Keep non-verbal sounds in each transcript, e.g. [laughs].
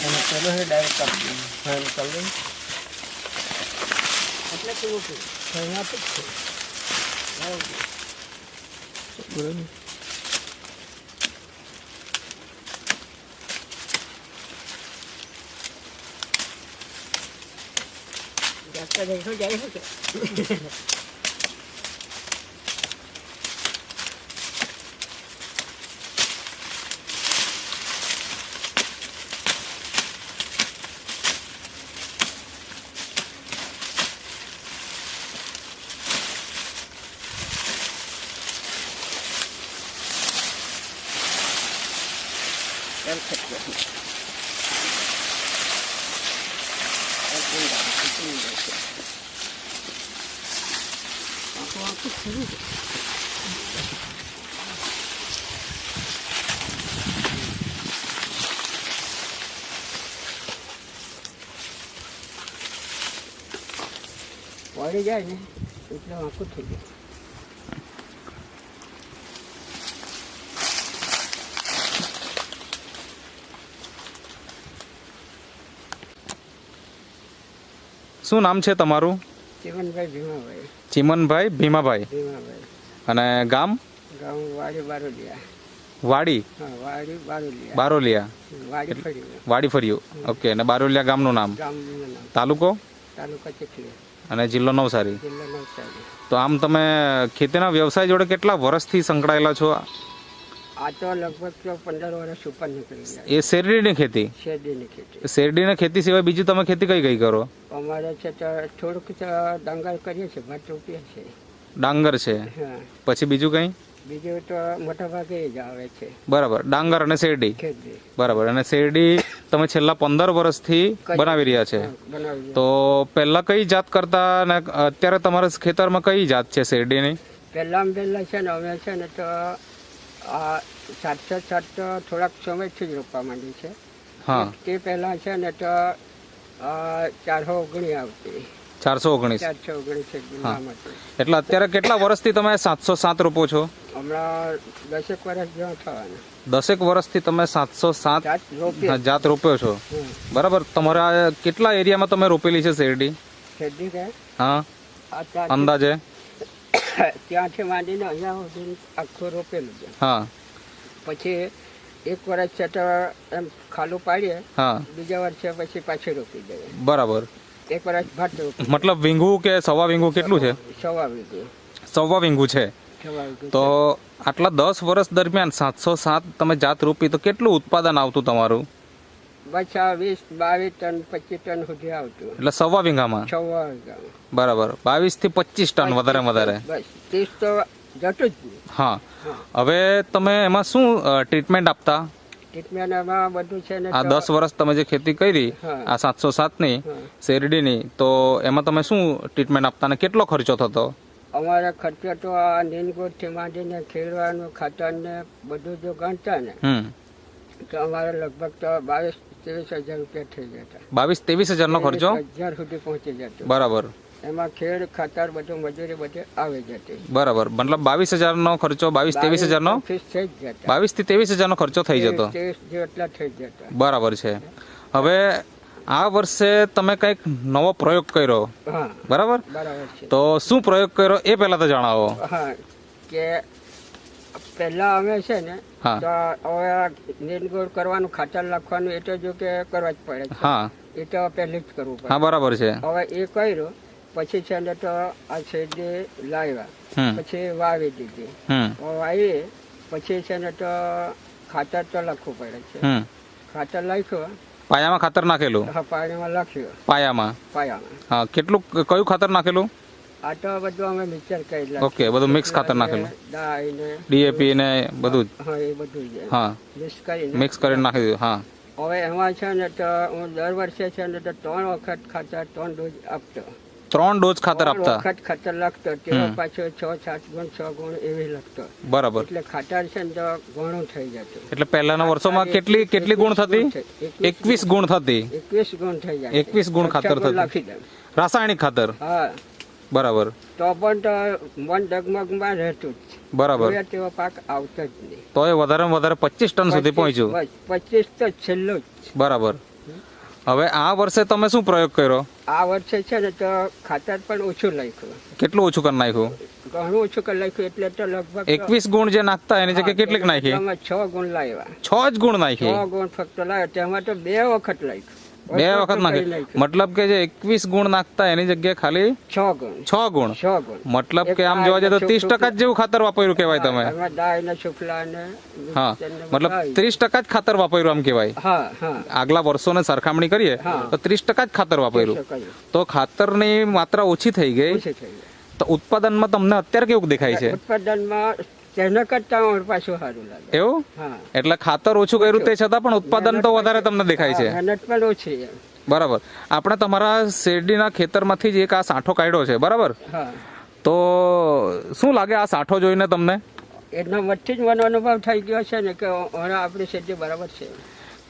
અને પેલો છે ડાયરેક્ટ કાપી દઈએ ફાઇનલ કરી દઈએ એટલે કેવું છે ફાઇનલ આપે જ છે બરાબર જાસ્ત દેખો જાય છે કે એમ થતું હશે. એમ ઊંડા, ઊંડા છે. આખું આખું ખરું છે. પડી જાય ને એટલે આખું થઈ જાય શું નામ છે તમારું? ચીમનભાઈ ભીમાભાઈ. ચિમનભાઈ ભીમાભાઈ. ભીમાભાઈ. અને ગામ? ગામ વાડી બારોલિયા. વાડી? બારોલિયા. બારોલિયા. વાડી ફરી વાડી ફર્યું ઓકે અને બારોલિયા ગામનું નામ? તાલુકો? અને જિલ્લો નવસારી? જિલ્લો નવસારી. તો આમ તમે ખેતીના વ્યવસાય જોડે કેટલા વર્ષથી સંકળાયેલા છો? આ તો લગભગ પંદર વર્ષ ઉપર નીકળી ગયા. એ શેરડીની ખેતી? શેરડીની ખેતી. શેરડીની ખેતી સિવાય બીજું તમે ખેતી કઈ કઈ કરો? અમારે છે થોડુંક ડાંગર કરીએ છીએ ભાત રોપીએ છીએ. ડાંગર છે? પછી બીજું કંઈ? બીજું તો મોટા ભાગે જ આવે છે. બરાબર. ડાંગર અને શેરડી? બરાબર. અને શેરડી તમે છેલ્લા પંદર વર્ષથી બનાવી રહ્યા છે? તો પહેલા કઈ જાત કરતા અને અત્યારે તમારા ખેતરમાં કઈ જાત છે શેરડીની? પહેલાં પહેલાં છે ને અમે છે ને તો સાતસો સાત તો થોડાક સમયથી જ રોપવા માંડી છે. હા. તે પહેલા છે ને તો ચારસો ઓગણી આવતી. ચારસો ઓગણીસ. ચારસો ઓગણીસ એટલે અત્યારે કેટલા વર્ષથી તમે સાતસો સાત રોપો છો? હમણાં દસેક વર્ષ જેવા થવાના. દસેક વર્ષથી તમે સાતસો સાત જાત રોપ્યો છો. બરાબર. તમારા કેટલા એરિયામાં તમે રોપેલી છે શેરડી? શેરડી હા. અંદાજે? [coughs] ત્યાંથી માંડીને અહીંયા સુધી આખું રોપેલું છે. હા. પછી એક વર્ષ છે તો એમ ખાલું પાડીએ હા. બીજા વર્ષે પછી પાછી રોપી દઈએ. બરાબર. એક વર્ષ ભટ મતલબ વીંગું કે સવા વીંગું કેટલું છે? સવા વીંગું. સવા વીંગું છે. તો આટલા દસ વર્ષ દરમિયાન સાતસો સાત તમે જાત રોપી તો કેટલું ઉત્પાદન આવતું તમારું? બસ આ વીસ બાવીસ ટન પચીસ ટન સુધી આવતું. એટલે સવા વીંગામાં? સવા વીઘામાં બરાબર. બાવીસથી પચીસ ટન વધારે. વધારે બસ. ત્રીસ તો હા. હવે તમે એમાં શું ટ્રીટમેન્ટ આપતા? ટ્રીટમેન્ટ એમાં બધું છે ને આ દસ વર્ષ તમે જે ખેતી કરી આ સાતસો સાતની શેરડીની તો એમાં તમે શું ટ્રીટમેન્ટ આપતા અને કેટલો ખર્ચો થતો? અમારા ખર્ચો તો આ નીનગોળથી માંડીને ખેડવાનું ખાતર ને બધું જો ગણતા ને તો અમારે લગભગ તો બાવીસ ત્રેવીસ હજાર રૂપિયા થઈ જતા. બાવીસ ત્રેવીસ હજારનો ખર્ચો? હજાર સુધી પહોંચી જતો. બરાબર. એમાં ખેડ ખાતર બધું મજૂરી બધે આવી જતી. બરાબર. મતલબ બાવીસ હજાર નો ખર્ચો બાવીસ ત્રેવીસ થઈ જ બાવીસથી ત્રેવીસ હજારનો ખર્ચો થઈ જતો. થઈ જતા. બરાબર છે. હવે આ વર્ષે તમે કંઈક નવો પ્રયોગ કર્યો. બરાબર? તો શું પ્રયોગ કર્યો એ પહેલા તો જણાવો. કે પહેલા અમે છે ને તો હવે નીલગોળ કરવાનું ખાતર નાખવાનું એ તો જો કે કરવા જ પડે હા. એ તો પહેલી જ કરવું પડે. હા બરાબર છે. હવે એ કર્યું પછી છે ને તો આ શેરડી લાવ્યા. પછી વાવી દીધી. વાવી પછી છે ને તો ખાતર તો લખવું પડે છે. ખાતર લખ્યું. પાયામાં ખાતર નાખેલું? હા પાણીમાં લખ્યું. પાયામાં? પાયામાં. હા કેટલું કયું ખાતર નાખેલું? આ તો બધું અમે મિક્સર કરી ઓકે બધું મિક્સ ખાતર નાખેલું. ડીએપી ને બધું હા એ બધું જ. હા. મિક્સ કરી મિક્સ કરીને નાખી દીધું હા. હવે એમાં છે ને તો હું દર વર્ષે છે ને તો ત્રણ વખત ખાતર ત્રણ ડોઝ આપતો. ત્રણ ડોઝ ખાતર આપતા? વખત ખાતર લાગતો તેઓ પાછો છ સાત ગુણ છ ગુણ એવી લાગતો બરાબર. એટલે ખાતર છે ને તો ઘણું થઈ જતું. એટલે પહેલાના વર્ષોમાં કેટલી કેટલી ગુણ થતી? એકવીસ ગુણ. થતી. એકવીસ ગુણ થઈ જાય. 21 ગુણ ખાતર થતી. રાસાયણિક ખાતર? હા. બરાબર. તો પણ તો મન ડગમગમાં રહેતું જ. બરાબર. તેવો પાક આવતો જ નહીં. તો એ વધારે વધારે પચીસ ટન સુધી પહોંચ્યું. પચીસ તો છેલ્લો જ. બરાબર. હવે આ વર્ષે તમે શું પ્રયોગ કર્યો? આ વર્ષે છે ને તો ખાતર પણ ઓછું નાખ્યું. કેટલું ઓછું કરી નાખ્યું? ઘણું ઓછું કરી નાખ્યું એટલે તો લગભગ એકવીસ ગુણ જે નાખતા એની જગ્યાએ કેટલીક નાખી? છ ગુણ લાવ્યા. છ જ ગુણ નાખી? છ ગુણ ફક્ત લાવ્યા તેમાં તો બે વખત લખ્યું બે વખત નાખી. મતલબ કે જે એકવીસ ગુણ નાખતા એની જગ્યાએ ખાલી છ ગુણ. મતલબ કે આમ જોવા જાય તો ત્રીસ ટકા જ જેવું ખાતર વાપર્યું કેવાય તમે. હા મતલબ ત્રીસ ટકા જ ખાતર વાપર્યું આમ હા આગલા વર્ષોને સરખામણી કરીએ તો ત્રીસ ટકા જ ખાતર વાપર્યું. તો ખાતરની માત્રા ઓછી થઈ ગઈ. તો ઉત્પાદનમાં તમને અત્યારે કેવું દેખાય છે? ઉત્પાદનમાં તેના કરતા અમારું પાછું સારું લાગે. એવું? એટલે ખાતર ઓછું કર્યું તે છતાં પણ ઉત્પાદન તો વધારે તમને દેખાય છે. મહેનત પણ ઓછી બરાબર. આપણે તમારા શેરડીના ખેતરમાંથી જ એક આ સાંઠો કાઢ્યો છે બરાબર? હા. તો શું લાગે આ સાંઠો જોઈને તમને? એના વચ્ચે જ મને અનુભવ થઈ ગયો છે ને કે આપણી શેરડી બરાબર છે.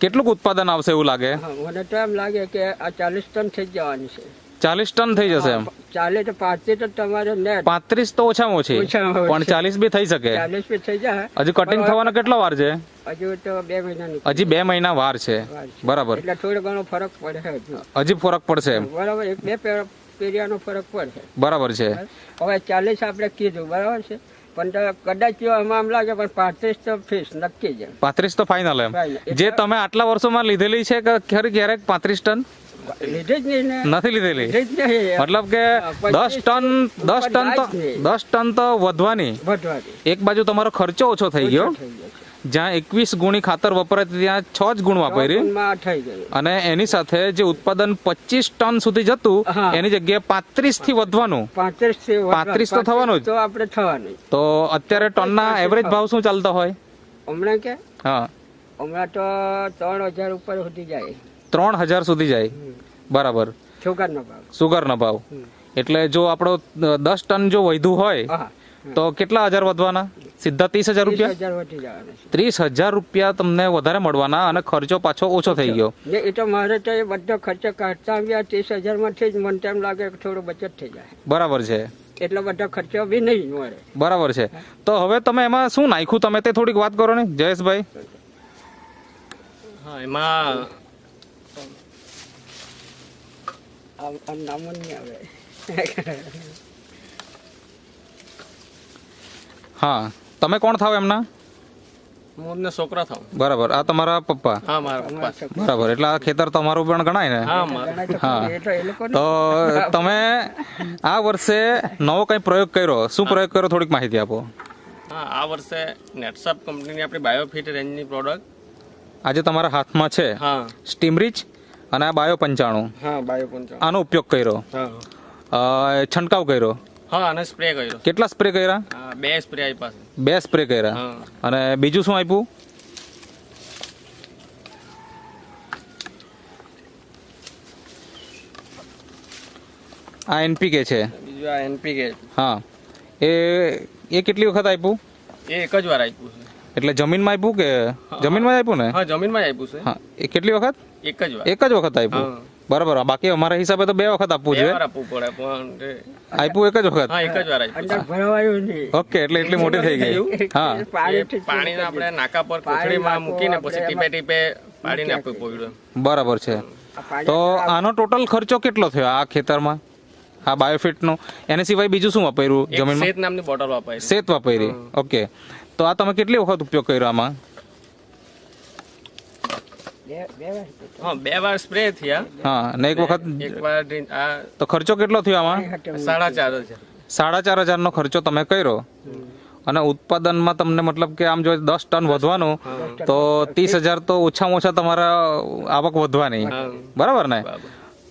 કેટલુંક ઉત્પાદન આવશે એવું લાગે? હા મને તો એમ લાગે કે આ ચાલીસ ટન થઈ જવાની છે. ચાલીસ ટન થઈ જશે એમ. ચાલે તો પાંચથી તો તમારે નેટ પાંત્રીસ તો ઓછામાં ઓછી. પણ ચાલીસ બી થઈ શકે. ચાલીસ બી થઈ જાય. હજી કટિંગ થવાનો કેટલો વાર છે? હજુ તો બે મહિનાની હજી બે મહિના વાર છે. બરાબર. એટલે થોડો ઘણો ફરક પડે હજી. ફરક પડશે બરાબર. એક બે પેરિયાનો ફરક પડશે. બરાબર છે. હવે ચાલીસ આપણે કીધું. બરાબર છે? પણ કદાચ એમાં આમ લાગે પણ પાંત્રીસ તો ફિક્સ નક્કી છે. પાંત્રીસ તો ફાઇનલ એમ. જે તમે આટલા વર્ષોમાં લીધેલી છે કે ખરી ક્યારેક પાંત્રીસ ટન? ને નથી લીધેલી. મતલબ કે દસ ટન દસ ટન તો. દસ ટન તો વધવાની. એક બાજુ તમારો ખર્ચો ઓછો થઈ ગયો. જ્યાં એકવીસ ગુણી ખાતર વપરાય ત્યાં છ જ ગુણ વાપરી. અને એની સાથે જે ઉત્પાદન પચીસ ટન સુધી જતું એની જગ્યાએ પાંત્રીસથી વધવાનું. પાંત્રીસથી વધવા- 35 તો થવાનું જ. તો આપણે થવાનું તો અત્યારે ટનના એવરેજ ભાવ શું ચાલતો હોય? હમણાં કે? હા. હમણાં તો ત્રણ હજાર ઉપર સુધી જાય. ત્રણ હજાર સુધી જાય. બરાબર. ભાવ. સુગરનો ભાવ. એટલે જો આપણો દસ ટન જો વધ્યું હોય તો કેટલા હજાર વધવાના? સીધા ત્રીસ હજાર રૂપિયા? ત્રીસ હજાર રૂપિયા તમને વધારે મળવાના અને ખર્ચો પાછો ઓછો થઈ ગયો. એ તો મારે તો એ બધો ખર્ચો કાઢતા આવ્યા ત્રીસ હજારમાંથી જ મને તેમ લાગે થોડો બચત થઈ જાય. બરાબર છે. એટલો બધો ખર્ચો બી નહીં મળે. બરાબર છે. તો હવે તમે એમાં શું નાખ્યું? તમે તે થોડીક વાત કરો ને જયેશભાઈ. હા એમાં નામો નહીં આવે. હા. તમે કોણ થાવ એમના? હું છોકરા થાવ બરાબર. આ તમારા પપ્પા? હા મારા પપ્પા. બરાબર. એટલે આ ખેતર તમારું પણ ગણાય ને? હા મારું. તો હા. તો તો તમે આ વર્ષે નવો કઈ પ્રયોગ કર્યો? શું પ્રયોગ કર્યો? થોડીક માહિતી આપો. હા આ વર્ષે નેટસપ કંપનીની આપણી બાયોફિટ રેન્જની પ્રોડક્ટ આજે તમારા હાથમાં છે. હા. સ્ટીમરીચ અને આ બાયો પંચાણું. હા બાયો પંચાણું. આનો ઉપયોગ કર્યો? હા. છંટકાવ કર્યો? હા અને સ્પ્રે કર્યો. કેટલા સ્પ્રે કર્યા? બે સ્પ્રે આપ્યા બે સ્પ્રે કર્યા. અને બીજું શું આપ્યું? આ એનપીકે છે. બીજું આ એનપીકે હા. એ એ કેટલી વખત આપ્યું? એ એક જ વાર આપ્યું છે. એટલે જમીનમાં આપ્યું કે જમીનમાં આપ્યું ને? હા જમીનમાં આપ્યું છે. હા એ કેટલી વખત? એક જ વાર. એક જ વખત આપ્યું? બરાબર બાકી અમારા હિસાબે તો બે વખત આપવું જોઈએ. આપવું પડે પણ તે- આપ્યું એક જ વખત? હા એક જ વાર આપ્યું અંદર ભરવાયું નહીં. ઓકે એટલે એટલી મોટી થઈ ગઈ. હા. પાણીને આપણે નાકા પર કોથળીમાં મૂકીને પછી ટીપે ટીપે પાડીને આપવું પડ્યું બરાબર છે. તો આનો ટોટલ ખર્ચો કેટલો થયો આ ખેતરમાં? આ બાયોફિટનો એને સિવાય બીજું શું વાપર્યું જમીન જમીનમાં? શેત નામની બોટલ વાપરી. શેત વાપરી. ઓકે. તો આ તમે કેટલી વખત ઉપયોગ કર્યો આમાં? બે બે વાર હા બે વાર સ્પ્રે થયા. હા ને એક વખત એક વાર આ તો ખર્ચો કેટલો થયો આમાં? સાડા ચાર છે સાડા ચાર હજારનો ખર્ચો તમે કર્યો? અને ઉત્પાદનમાં તમને મતલબ કે આમ જો દસ ટન વધવાનું તો ત્રીસ હજાર તો ઓછામાં ઓછા તમારા આવક વધવાની. બરાબર ને?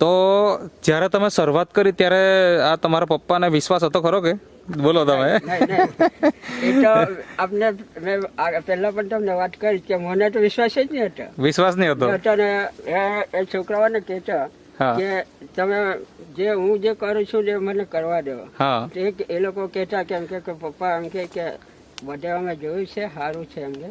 તો જ્યારે તમે શરૂઆત કરી ત્યારે આ તમારા પપ્પાને વિશ્વાસ હતો ખરો કે? બોલો તમે. એ તો આપને મેં પહેલા પણ તમને વાત કરી કે મને તો વિશ્વાસ જ નહીં હતો. વિશ્વાસ નહીં હતો? હતો ને એ- છોકરાઓને કહેતો કે તમે જે હું જે કરું છું એ મને કરવા દો. એ લોકો કહેતા કેમ કે કે પપ્પા એમ કે કે બધે અમે જોયું છે સારું છે એમ કે.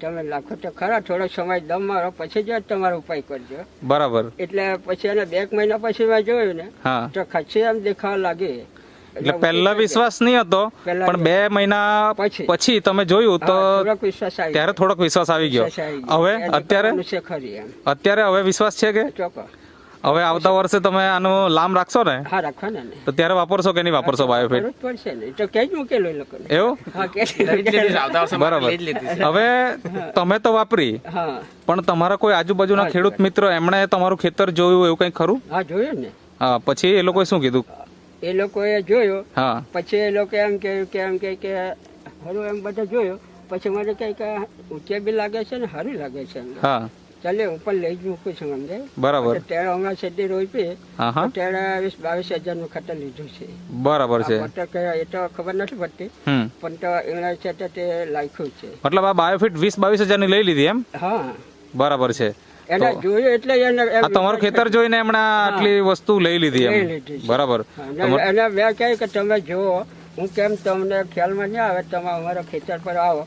તમે લાખો તો ખરા થોડો સમય દમ મારો પછી જ તમારો ઉપાય કરજો. બરાબર. એટલે પછી એને બે મહિના પછી મેં જોયું ને તો ખસી એમ દેખાવા લાગી. એટલે પહેલા વિશ્વાસ નહીં હતો પણ બે મહિના પછી. પછી તમે જોયું તો ત્યારે થોડોક વિશ્વાસ આવી ગયો. હવે અત્યારે? અત્યારે હવે વિશ્વાસ છે કે? હવે આવતા વર્ષે તમે આનો લામ રાખશો ને? હા રાખો ને તો ત્યારે વાપરશો કે નહીં વાપરશો બાયોફિટ પડશે ને. તો કે જ મૂકેલું એવું? હા કે લઈ જ લીધી છે, આવતા વર્ષે બરાબર. હવે તમે તો વાપરી પણ તમારા કોઈ આજુબાજુના ખેડૂત મિત્ર એમણે તમારું ખેતર જોયું એવું કંઈ ખરું? હા જોયું ને. હા પછી એ લોકોએ શું કીધું? એ લોકોએ જોયું. હા. પછી એ લોકો એમ કે એમ કે હરું એમ બધા જોયું. પછી મને કહે કે ઊંચે બી લાગે છે ને સારું લાગે છે. હા. ચાલે હું પણ લઈ જ મૂકું છું સમજે બરાબર. ત્યારે હમણાં શેરડી રોપી ત્યારે વીસ બાવીસ હજારનું ખાતર લીધું છે. બરાબર છે. એ તો ખબર નથી પડતી. પણ તો એમના છે તે લાખ્યું છે. મતલબ આ બાયોફિટ વીસ બાવીસ હજારની લઈ લીધી એમ? હા. બરાબર છે. એને જોયું એટલે એને તમારું ખેતર જોઈને એમણે આટલી વસ્તુ લઈ લીધી એમ. બરાબર. એને મેં કહ્યું કે તમે જુઓ હું કેમ તમને ખ્યાલમાં નહીં આવે તમે અમારા ખેતર પર આવો.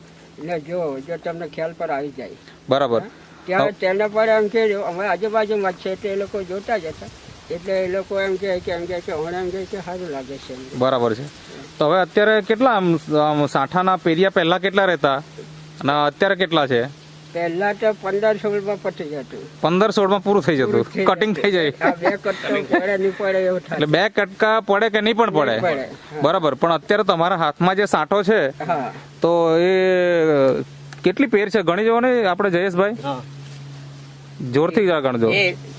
ને જુઓ જો તમને ખ્યાલ પર આવી જાય. બરાબર. ત્યારે તેના પર એમ કે અમે આજુબાજુમાં છે તે એ લોકો જોતા જ હતા. એટલે એ લોકો એમ કહે કે એમ કે હમણાં એમ કહે કે સારું લાગે છે બરાબર છે. તો હવે અત્યારે કેટલા આમ સાઠાના પેરિયા પહેલા કેટલા રહેતા? અને અત્યારે કેટલા છે? પહેલા તો પંદર સોળમાં પતી જતું. પંદર સોળમાં પૂરું થઈ જતું. કટિંગ થઈ જાય. બે કટકો પડે નહીં પડે એવું એટલે બે કટકા પડે કે નહીં પણ પડે? પડે બરાબર. પણ અત્યારે તમારા હાથમાં જે સાંઠો છે તો એ કેટલી પેર છે? ગણી જવો ને આપણે જયેશભાઈ? જોરથી જરા ગણજો.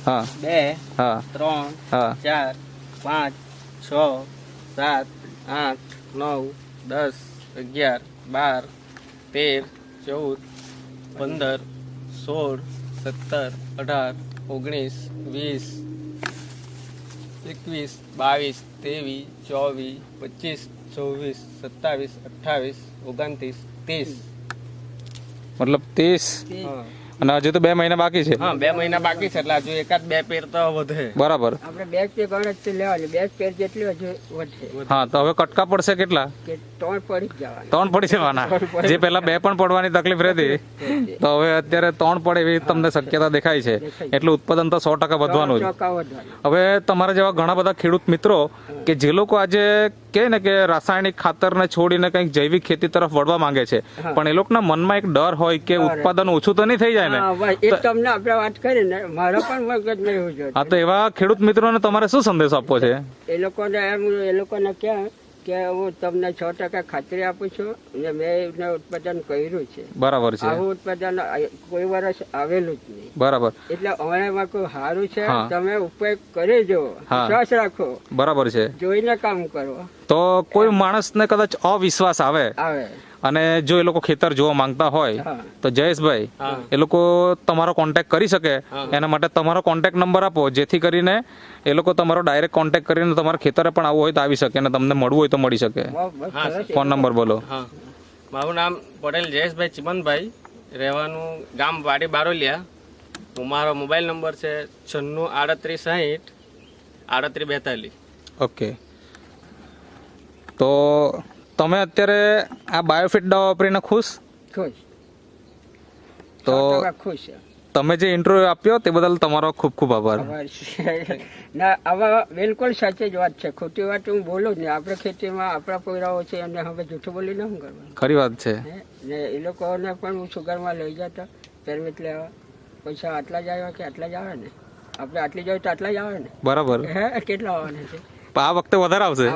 હા. બે હા. ત્રણ હા. ચાર પાંચ છ સાત આઠ નવ દસ અગિયાર બાર તેર ચૌદ પંદર સોળ સત્તર અઢાર ઓગણીસ વીસ એકવીસ બાવીસ ત્રેવીસ ચોવીસ પચીસ છવ્વીસ સત્તાવીસ અઠ્ઠાવીસ ઓગણત્રીસ ત્રીસ. મતલબ ત્રીસ? અને હજુ તો બે મહિના બાકી છે. હા બે મહિના બાકી છે એટલે હજુ એકાદ બે પેર તો વધે. બરાબર. આપણે બે પેર ગણતરી લેવાની બે પેર જેટલી હજુ વધે. હા તો હવે કટકા પડશે કેટલા? કે ત્રણ પડી જવાના. ત્રણ પડી જવાના. જે પેલા બે પણ પડવાની તકલીફ રહેતી તો હવે અત્યારે ત્રણ પડે એવી તમને શક્યતા દેખાય છે. એટલે ઉત્પાદન તો સો ટકા વધવાનું જ. હવે તમારા જેવા ઘણા બધા ખેડૂત મિત્રો કે જે લોકો આજે કહે ને કે રાસાયણિક ખાતરને છોડીને કંઈક જૈવિક ખેતી તરફ વળવા માંગે છે. પણ એ લોકોના મનમાં એક ડર હોય કે ઉત્પાદન ઓછું તો નહીં થઈ જાય ને? તમને આપણે વાત કરી ને મારા પણ મગજ નહીં હા તો એવા ખેડૂત મિત્રોને તમારે શું સંદેશ આપવો છે? એ લોકોને એમ એ લોકોને ક્યાં કે હું તમને છ ટકા ખાતરી આપું છું ને મેં એને ઉત્પાદન કર્યું છે. બરાબર છે. આવું ઉત્પાદન કોઈ વર્ષ આવેલું જ નહીં. બરાબર. એટલે હમણાં કોઈ સારું છે તમે ઉપયોગ કરી જો વિશ્વાસ રાખો. બરાબર છે. જોઈને કામ કરો. તો કોઈ માણસને કદાચ અવિશ્વાસ આવે અને જો એ લોકો ખેતર જોવા માંગતા હોય તો જયેશભાઈ એ લોકો તમારો કોન્ટેક્ટ કરી શકે. એના માટે તમારો કોન્ટેક્ટ નંબર આપો જેથી કરીને એ લોકો તમારો ડાયરેક્ટ કોન્ટેક્ટ કરીને તમારા ખેતરે પણ આવવું હોય તો આવી શકે અને તમને મળવું હોય તો મળી શકે. ફોન નંબર બોલો. મારું નામ પટેલ જયેશભાઈ ચિમનભાઈ. રહેવાનું ગામ વાડી બારોલિયા. હું મારો મોબાઈલ નંબર છે છન્નું આડત્રીસ સાહીઠ આડત્રીસ બેતાલીસ. ઓકે તો તમે અત્યારે આ બાયોફિટ દવા વાપરીને ખુશ? ખુશ. તો ખુશ. તમે જે ઇન્ટરવ્યુ આપ્યો તે બદલ તમારો ખૂબ ખૂબ આભાર. [laughs] ના આવા બિલકુલ સાચી જ વાત છે. ખોટી વાત હું બોલું જ નહીં. આપણે ખેતીમાં આપણા પોયરાઓ છે એમને હવે જૂઠું બોલીને શું કરવાનું? ખરી વાત છે? ને એ લોકોને પણ હું સુગરમાં લઈ જતો. પેરમિટ લેવા. પૈસા આટલા જ આવ્યા કે આટલા જ આવે ને? આપણે આટલી જોઈએ તો આટલા જ આવે ને? બરાબર. હે? કેટલા આવવાના છે? આ વખતે વધારે આવશે.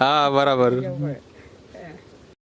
હા બરાબર.